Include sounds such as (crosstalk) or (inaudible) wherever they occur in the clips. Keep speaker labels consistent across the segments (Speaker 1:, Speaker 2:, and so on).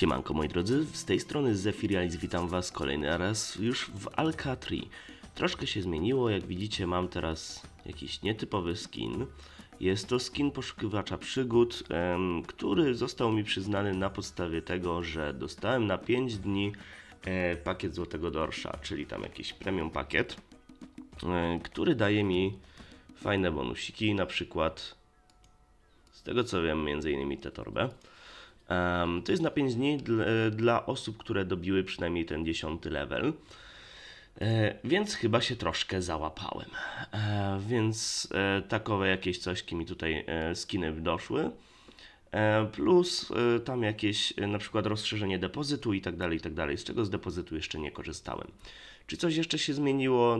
Speaker 1: Siemanko moi drodzy, z tej strony Zefirialis, witam was kolejny raz już w Alcatri. Troszkę się zmieniło, jak widzicie mam teraz jakiś nietypowy skin. Jest to skin poszukiwacza przygód, który został mi przyznany na podstawie tego, że dostałem na 5 dni e, pakiet Złotego Dorsza, czyli tam jakiś premium pakiet, e, który daje mi fajne bonusiki, na przykład z tego co wiem, między innymi tę torbę. To jest na 5 dni dla, dla osób, które dobiły przynajmniej ten 10 level. E, więc chyba się troszkę załapałem. E, więc e, takowe jakieś cośki mi tutaj e, skiny doszły. E, plus e, tam jakieś e, na przykład rozszerzenie depozytu i tak dalej, i tak dalej, z czego z depozytu jeszcze nie korzystałem. Czy coś jeszcze się zmieniło?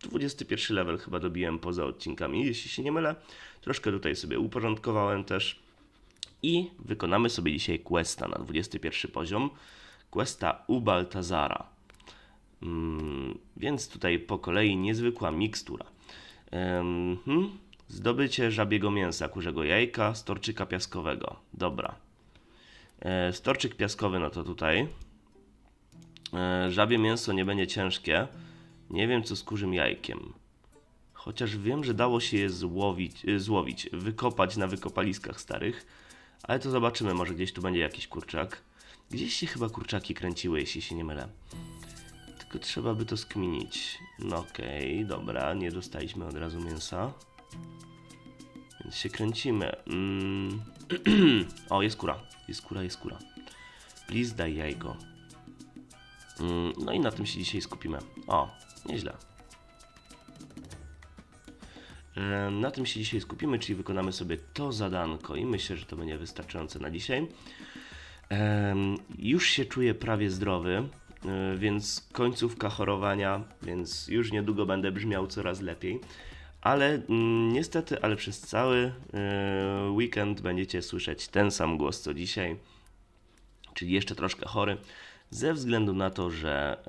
Speaker 1: 21 level chyba dobiłem poza odcinkami, jeśli się nie mylę. Troszkę tutaj sobie uporządkowałem też. I wykonamy sobie dzisiaj questa na 21 poziom. Questa u Baltazara. Mm, więc tutaj po kolei niezwykła mikstura. Hmm, Zdobycie żabiego mięsa, kurzego jajka, storczyka piaskowego. Dobra. E, storczyk piaskowy, no to tutaj. E, żabie mięso nie będzie ciężkie. Nie wiem co z kurzym jajkiem. Chociaż wiem, że dało się je złowić, y, złowić, wykopać na wykopaliskach starych. Ale to zobaczymy, może gdzieś tu będzie jakiś kurczak. Gdzieś się chyba kurczaki kręciły, jeśli się nie mylę. Tylko trzeba by to skminić. No okej, dobra, nie dostaliśmy od razu mięsa. Więc się kręcimy. Mm. (clears throat) o, jest kura. Jest kura, jest kura. Please daj jajko. Mm, no i na tym się dzisiaj skupimy. O, nieźle. Na tym się dzisiaj skupimy, czyli wykonamy sobie to zadanko i myślę, że to będzie wystarczające na dzisiaj. Już się czuję prawie zdrowy, y, więc końcówka chorowania, więc już niedługo będę brzmiał coraz lepiej. Ale mm, niestety, ale przez cały y, weekend będziecie słyszeć ten sam głos co dzisiaj, czyli jeszcze troszkę chory, ze względu na to, że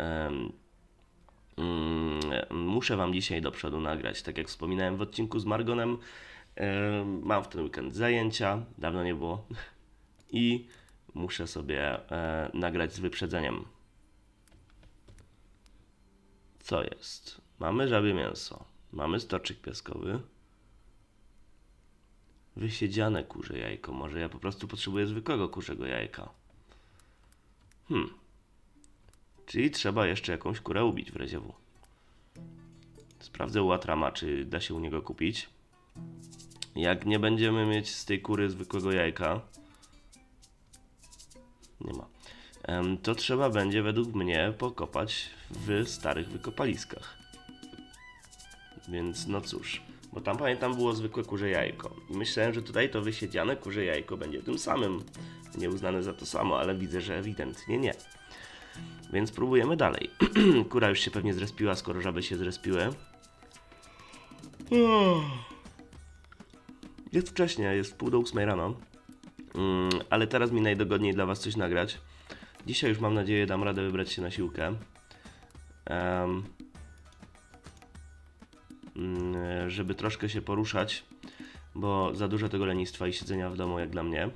Speaker 1: muszę Wam dzisiaj do przodu nagrać. Tak jak wspominałem w odcinku z Margonem, em, mam w ten weekend zajęcia, dawno nie było, (laughs) i muszę sobie e, nagrać z wyprzedzeniem. Co jest? Mamy żabie mięso, mamy stoczyk piaskowy, wysiedziane kurze jajko. Może ja po prostu potrzebuję zwykłego kurzego jajka. Hmm. Czyli trzeba jeszcze jakąś kurę ubić w razie W. Sprawdzę u Atrama, czy da się u niego kupić. Jak nie będziemy mieć z tej kury zwykłego jajka, nie ma, to trzeba będzie według mnie pokopać w starych wykopaliskach. Więc no cóż, bo tam pamiętam było zwykłe kurze jajko. I myślałem, że tutaj to wysiedziane kurze jajko będzie tym samym. Nie uznane za to samo, ale widzę, że ewidentnie nie. Więc próbujemy dalej. (clears throat) Kura już się pewnie zrespiła, skoro żaby się zrespiły. Jest wcześnie, jest pół do ósmej rano. Mm, ale teraz mi najdogodniej dla Was coś nagrać. Dzisiaj już mam nadzieję dam radę wybrać się na siłkę. Mm, żeby troszkę się poruszać, bo za dużo tego lenistwa i siedzenia w domu jak dla mnie.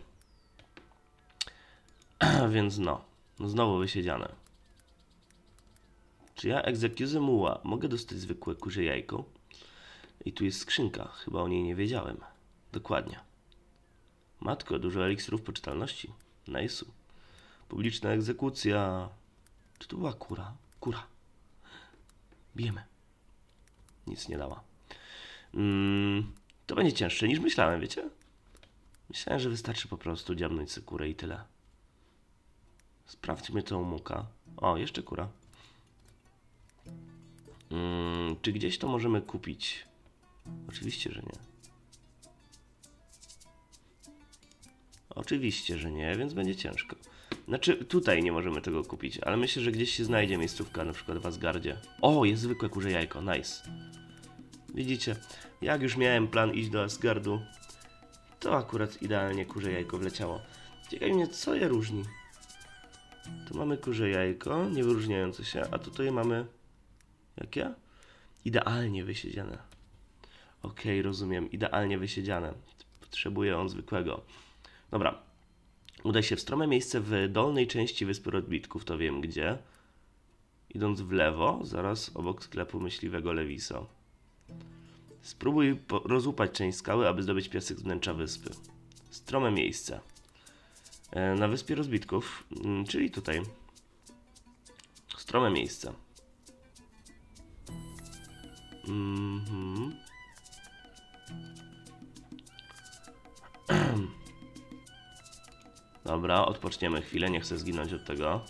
Speaker 1: (clears throat) Więc no znowu wysiedziane. Czy ja egzekuzę muła mogę dostać zwykłe kurze jajko? I tu jest skrzynka, chyba o niej nie wiedziałem. Dokładnie. Matko, dużo eliksirów poczytalności. Nice'u. Publiczna egzekucja. Czy to była kura? Kura. Bijemy. Nic nie dała. Mm, to będzie cięższe niż myślałem, wiecie? Myślałem, że wystarczy po prostu dziabnąć sobie kurę i tyle. Sprawdźmy tą muka. O, jeszcze kura. Mm, czy gdzieś to możemy kupić? Oczywiście, że nie. Oczywiście, że nie, więc będzie ciężko. Znaczy, tutaj nie możemy tego kupić, ale myślę, że gdzieś się znajdzie miejscówka, na przykład w Asgardzie. O, jest zwykłe kurze jajko, nice. Widzicie, jak już miałem plan iść do Asgardu, to akurat idealnie kurze jajko wleciało. Ciekawi mnie, co je różni. Tu mamy kurze jajko, nie wyróżniające się, a tutaj mamy... Jakie? Idealnie wysiedziane. Okej, rozumiem. Idealnie wysiedziane. Potrzebuje on zwykłego. Dobra. Udaj się w strome miejsce w dolnej części Wyspy Rozbitków, to wiem gdzie. Idąc w lewo, zaraz obok sklepu myśliwego Lewiso. Spróbuj rozłupać część skały, aby zdobyć piasek z wnętrza wyspy. Strome miejsce. E, Na Wyspie Rozbitków, mm, czyli tutaj. Strome miejsce. Mhm. (clears throat) Dobra, odpoczniemy chwilę, nie chcę zginąć od tego.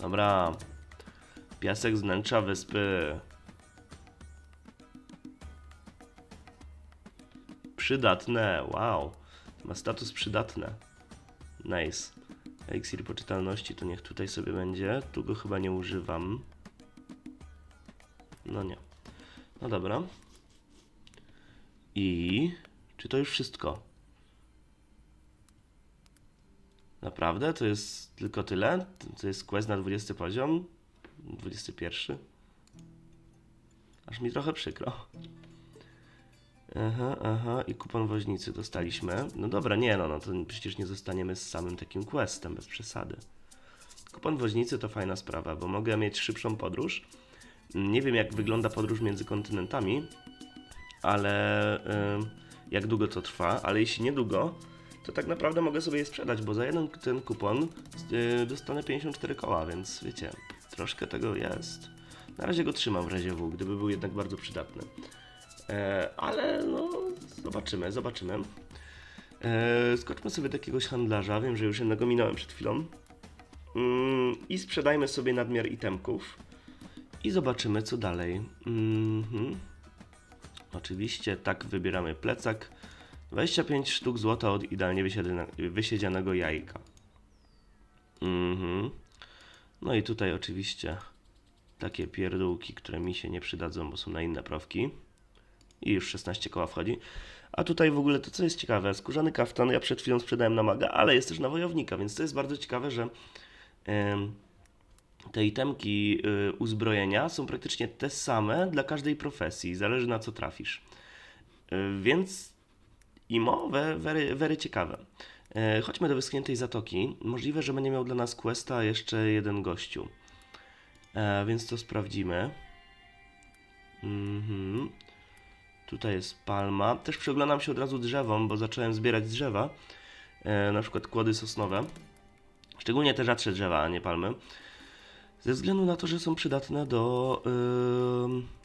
Speaker 1: Dobra. Piasek z wnętrza wyspy. Przydatne, wow. Ma status przydatne. Nice. Elixir poczytalności to niech tutaj sobie będzie. Tu go chyba nie używam. No nie. No dobra. I czy to już wszystko? Naprawdę? To jest tylko tyle? To jest quest na 20 poziom? 21? Aż mi trochę przykro. Aha, aha, i kupon woźnicy dostaliśmy. No dobra, nie no, no to przecież nie zostaniemy z samym takim questem, bez przesady. Kupon woźnicy to fajna sprawa, bo mogę mieć szybszą podróż. Nie wiem, jak wygląda podróż między kontynentami, ale y, jak długo to trwa, ale jeśli niedługo, to tak naprawdę mogę sobie je sprzedać, bo za jeden ten kupon y, dostanę 54 koła, więc wiecie, troszkę tego jest. Na razie go trzymam w razie W, gdyby był jednak bardzo przydatny. E, ale no, zobaczymy, zobaczymy. E, skoczmy sobie do jakiegoś handlarza, wiem, że już jednego minąłem przed chwilą. Mm, I sprzedajmy sobie nadmiar itemków. I zobaczymy, co dalej. Mhm. Oczywiście, tak, wybieramy plecak. 25 sztuk złota od idealnie wysiedziane- wysiedzianego jajka. Mhm. No i tutaj oczywiście takie pierdółki, które mi się nie przydadzą, bo są na inne prawki. I już 16 koła wchodzi. A tutaj w ogóle to, co jest ciekawe, skórzany kaftan ja przed chwilą sprzedałem na maga, ale jest też na wojownika, więc to jest bardzo ciekawe, że te itemki y, uzbrojenia są praktycznie te same dla każdej profesji, zależy na co trafisz. Y, więc imo, very, very ciekawe. E, chodźmy do wyschniętej zatoki. Możliwe, że będzie miał dla nas questa jeszcze jeden gościu. E, więc to sprawdzimy. Mhm. Tutaj jest palma. Też przyglądam się od razu drzewom, bo zacząłem zbierać drzewa. E, na przykład kłody sosnowe. Szczególnie te rzadsze drzewa, a nie palmy. Ze względu na to, że są przydatne do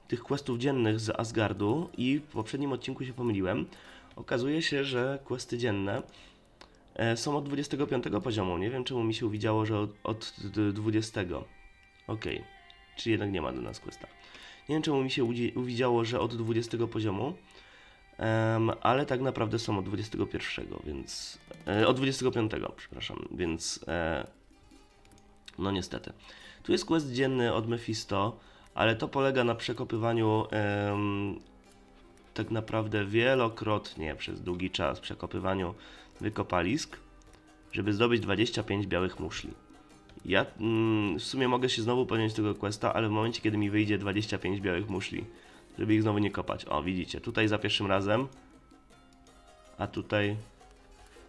Speaker 1: tych questów dziennych z Asgardu i w poprzednim odcinku się pomyliłem. Okazuje się, że questy dzienne e, są od 25 poziomu. Nie wiem czemu mi się uwidziało, że od, od d- 20. Okej, czy jednak nie ma do nas questa. Nie wiem czemu mi się uwidziało, że od 20 poziomu, em, ale tak naprawdę są od 21, więc. E, od 25, przepraszam, więc. E, no niestety. Tu jest quest dzienny od Mephisto, ale to polega na przekopywaniu tak naprawdę wielokrotnie przez długi czas przekopywaniu wykopalisk, żeby zdobyć 25 białych muszli. Ja mm, w sumie mogę się znowu podjąć tego questa, ale w momencie kiedy mi wyjdzie 25 białych muszli, żeby ich znowu nie kopać. O, widzicie, tutaj za pierwszym razem, a tutaj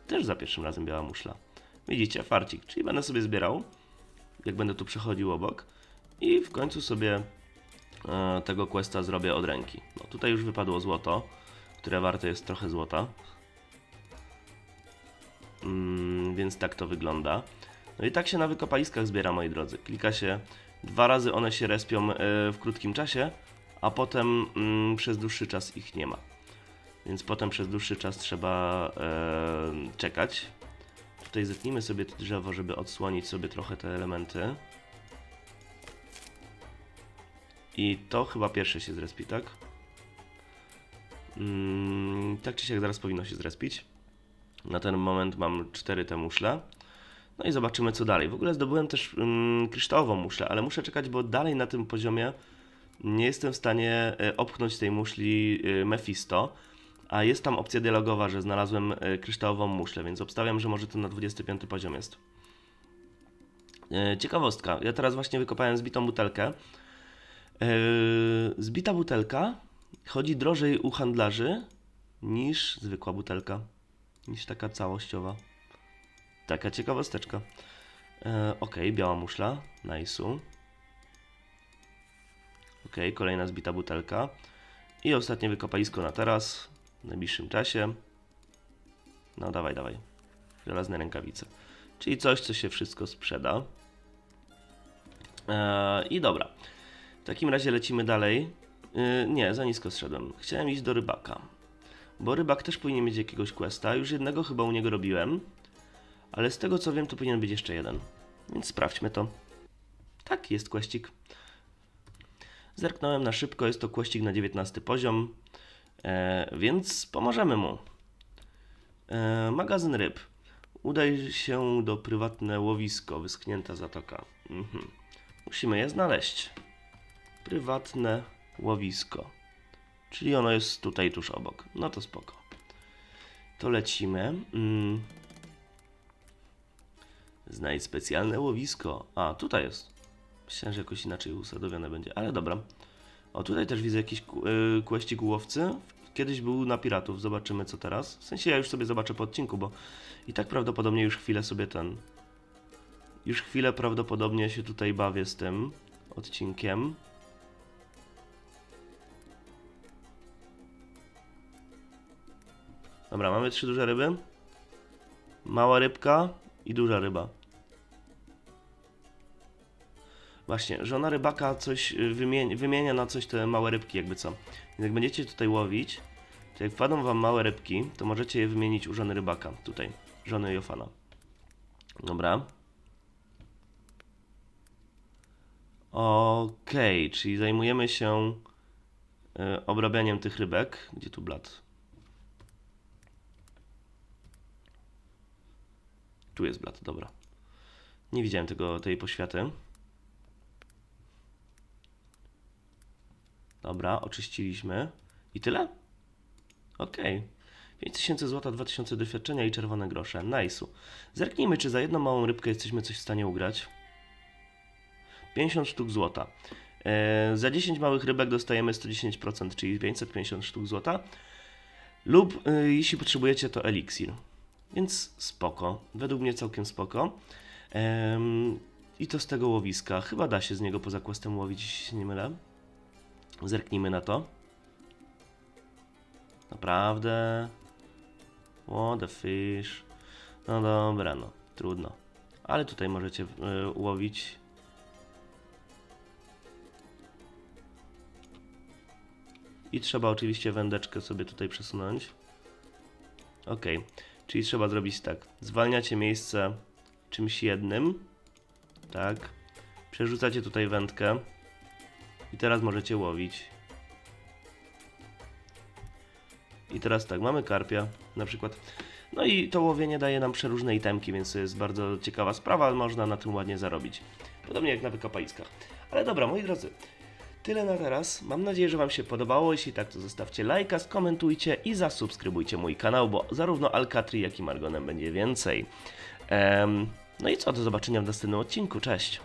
Speaker 1: też za pierwszym razem biała muszla. Widzicie, farcik, czyli będę sobie zbierał jak będę tu przechodził obok i w końcu sobie e, tego questa zrobię od ręki. No tutaj już wypadło złoto, które warte jest trochę złota. Mm, więc tak to wygląda. No i tak się na wykopaliskach zbiera, moi drodzy. Klika się, dwa razy one się respią e, w krótkim czasie, a potem mm, przez dłuższy czas ich nie ma. Więc potem przez dłuższy czas trzeba e, czekać, Tutaj zetnijmy sobie to drzewo, żeby odsłonić sobie trochę te elementy. I to chyba pierwsze się zrespi, tak? Mm, tak czy siak zaraz powinno się zrespić. Na ten moment mam cztery te muszle. No i zobaczymy co dalej. W ogóle zdobyłem też mm, kryształową muszlę, ale muszę czekać, bo dalej na tym poziomie nie jestem w stanie e, opchnąć tej muszli e, Mephisto. A jest tam opcja dialogowa, że znalazłem e, kryształową muszlę, więc obstawiam, że może to na 25 poziom jest. Ciekawostka. Ja teraz właśnie wykopałem zbitą butelkę. Zbita butelka chodzi drożej u handlarzy niż zwykła butelka, niż taka całościowa. Taka ciekawosteczka. E, ok, biała muszla, nice'u. Ok, kolejna zbita butelka. I ostatnie wykopalisko na teraz, w najbliższym czasie. No dawaj, dawaj. Żelazne rękawice. Czyli coś, co się wszystko sprzeda. Eee, I dobra. W takim razie lecimy dalej. Yy, nie, za nisko zszedłem. Chciałem iść do rybaka. Bo rybak też powinien mieć jakiegoś questa. Już jednego chyba u niego robiłem. Ale z tego co wiem, to powinien być jeszcze jeden. Więc sprawdźmy to. Tak, jest questik. Zerknąłem na szybko, jest to questik na 19 poziom. E, więc pomożemy mu. E, magazyn ryb. Udaj się do prywatne łowisko, wyschnięta zatoka. Mhm. Musimy je znaleźć. Prywatne łowisko. Czyli ono jest tutaj tuż obok. No to spoko. To lecimy. Mm. Znajdź specjalne łowisko. A, tutaj jest. Myślałem, że jakoś inaczej usadowione będzie, ale dobra. O, tutaj też widzę jakiś y, kłeścik łowcy. Kiedyś był na piratów, zobaczymy co teraz. W sensie ja już sobie zobaczę po odcinku, bo i tak prawdopodobnie już chwilę sobie ten... Już chwilę prawdopodobnie się tutaj bawię z tym odcinkiem. Dobra, mamy trzy duże ryby. Mała rybka i duża ryba. Właśnie, żona rybaka coś y, wymienia, wymienia na coś te małe rybki, jakby co. Więc jak będziecie tutaj łowić, to jak wpadną wam małe rybki, to możecie je wymienić u żony rybaka, tutaj, żony Jofana. Dobra. Okej, czyli zajmujemy się y, obrabianiem tych rybek. Gdzie tu blat? Tu jest blat, dobra. Nie widziałem tego, tej poświaty. Dobra, oczyściliśmy. I tyle? Okej. 5000 zł, 2000 doświadczenia i czerwone grosze. Nice'u. Zerknijmy, czy za jedną małą rybkę jesteśmy coś w stanie ugrać. 50 sztuk złota. E, za 10 małych rybek dostajemy 110%, czyli 550 sztuk złota. Lub e, jeśli potrzebujecie, to eliksir. Więc spoko. Według mnie całkiem spoko. I to z tego łowiska. Chyba da się z niego poza questem łowić, jeśli się nie mylę. Zerknijmy na to. Naprawdę. What the fish. No dobra, no. Trudno. Ale tutaj możecie y, łowić. I trzeba oczywiście wędeczkę sobie tutaj przesunąć. Ok. Czyli trzeba zrobić tak. Zwalniacie miejsce czymś jednym. Tak. Przerzucacie tutaj wędkę. I teraz możecie łowić. I teraz tak, mamy karpia na przykład. No i to łowienie daje nam przeróżne itemki, więc to jest bardzo ciekawa sprawa, można na tym ładnie zarobić. Podobnie jak na wykopaliskach. Ale dobra, moi drodzy, tyle na teraz. Mam nadzieję, że Wam się podobało. Jeśli tak, to zostawcie lajka, skomentujcie i zasubskrybujcie mój kanał, bo zarówno Alcatri, jak i Margonem będzie więcej. Em, no i co, do zobaczenia w następnym odcinku. Cześć!